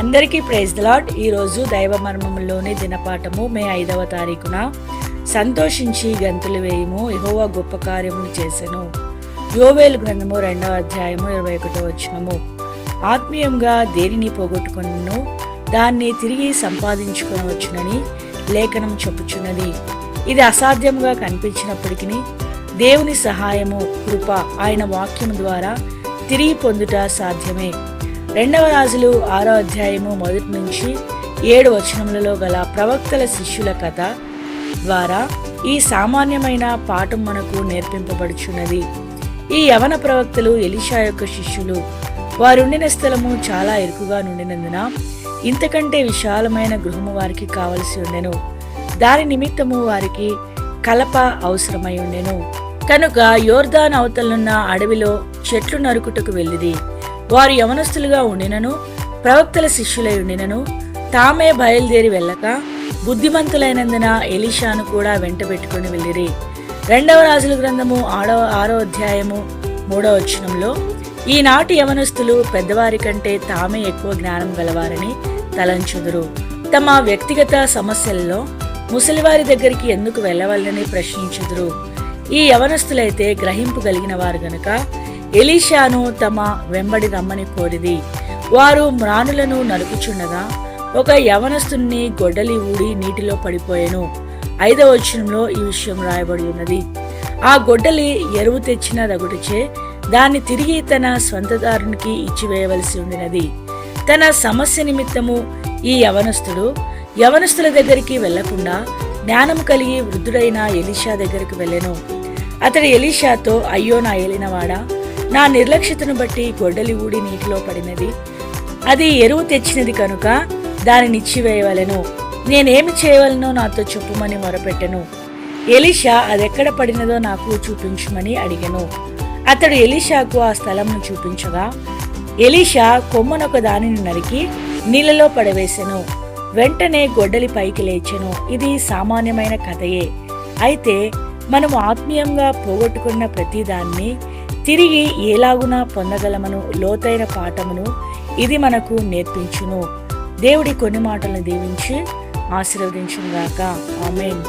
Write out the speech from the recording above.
అందరికీ praise lord ఈరోజు దైవ మర్మములోని దినపాఠము మే ఐదవ తారీఖున. సంతోషించి గంతులు వేయము ఎహోవా గొప్ప కార్యములు చేసెను. యోవేలు గ్రంథము రెండవ అధ్యాయము ఇరవై ఒకటో వచ్చినము ఆత్మీయంగా దేనిని పోగొట్టుకును దాన్ని తిరిగి సంపాదించుకొనవచ్చునని లేఖనం చెప్పుచున్నది. ఇది అసాధ్యంగా కనిపించినప్పటికీ దేవుని సహాయము కృప ఆయన వాక్యము ద్వారా తిరిగి పొందుట సాధ్యమే. రెండవ రాజులు ఆరో అధ్యాయము మొదటి నుంచి ఏడు వచనములలో గల ప్రవక్తల శిష్యుల కథ ద్వారా ఈ సామాన్యమైన పాఠం మనకు నేర్పింపబడుచున్నది. ఈ యవన ప్రవక్తలు ఎలిషా యొక్క శిష్యులు. వారుండిన స్థలము చాలా ఇరుకుగా నుండినందున ఇంతకంటే విశాలమైన గృహము వారికి కావలసి ఉండెను. దాని నిమిత్తము వారికి కలప అవసరమై ఉండెను. కనుక యోర్దాన్ అవతలున్న అడవిలో చెట్లు నరుకుటకు వెళ్ళిది వారు యవనస్తులుగా ఉండినను ప్రవక్తల శిష్యులై ఉండినను తామే బయలుదేరి వెళ్ళక బుద్ధిమంతులైనందున ఎలీషాను కూడా వెంట పెట్టుకుని వెళ్ళిరి. రెండవ రాజుల గ్రంథము ఆడో ఆరో అధ్యాయము మూడవ వచనంలో ఈనాటి యవనస్తులు పెద్దవారి కంటే తామే ఎక్కువ జ్ఞానం గలవారని తలంచుదురు. తమ వ్యక్తిగత సమస్యల్లో ముసలివారి దగ్గరికి ఎందుకు వెళ్ళవాలని ప్రశ్నించుదురు. ఈ యవనస్తులైతే గ్రహింపు కలిగిన వారు గనుక ఎలీషాను తమ వెంబడి రమ్మని కోరిది. వారు మ్రానులను నరుకుచుండగా ఒక యవనస్తుని గొడ్డలి ఊడి నీటిలో పడిపోయాను. ఐదవ వచనంలో ఈ విషయం రాయబడి ఉన్నది. ఆ గొడ్డలి ఎరువు తెచ్చిన రగుడిచే దాన్ని తిరిగి తన స్వంతదారునికి ఇచ్చివేయవలసి ఉండినది. తన సమస్య నిమిత్తము ఈ యవనస్తుడు యవనస్తుల దగ్గరికి వెళ్ళకుండా జ్ఞానం కలిగి వృద్ధుడైన ఎలీషా దగ్గరికి వెళ్ళెను. అతడు ఎలీషాతో అయ్యో నా ఏలినవాడా నా నిర్లక్ష్యతను బట్టి గొడ్డలి ఊడి నీటిలో పడినది. అది ఎరువు తెచ్చినది కనుక దానిని ఇచ్చివేయవలెను. నేనేమి చేయవలనో నాతో చెప్పుమని మొరపెట్టెను. ఎలీషా అదెక్కడ పడినదో నాకు చూపించమని అడిగను. అతడు ఎలీషాకు ఆ స్థలంను చూపించగా ఎలీషా కొమ్మనొక దానిని నరికి నీళ్ళలో పడవేసెను. వెంటనే గొడ్డలి పైకి లేచెను. ఇది సామాన్యమైన కథయే. అయితే మనము ఆత్మీయంగా పోగొట్టుకున్న ప్రతిదాన్ని తిరిగి ఎలాగున పొందగలమను లోతైన పాఠమును ఇది మనకు నేర్పించును. దేవుడి కొన్ని మాటలను దీవించి ఆశీర్వదించుగాక ఆమెన్.